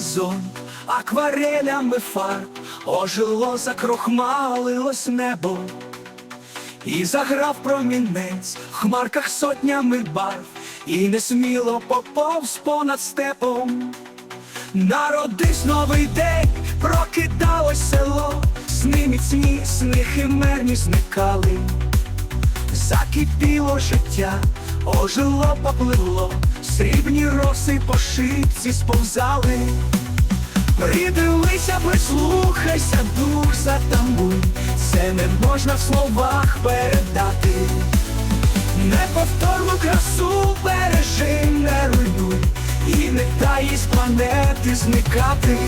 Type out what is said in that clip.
горизонт, акварелями фарб, ожило, закрохмалилось небо. І заграв промінець в хмарках сотнями барв, і несміло поповз понад степом. Народись новий день, прокидалось село, сни міцні, сни химерні зникали. Закипіло життя, ожило, попливло, роси по шипці сповзали. Придивися, прислухайся, дух затамбуй, це не можна в словах передати. Неповторну красу бережи, не руйнуй, і не дай планети зникати.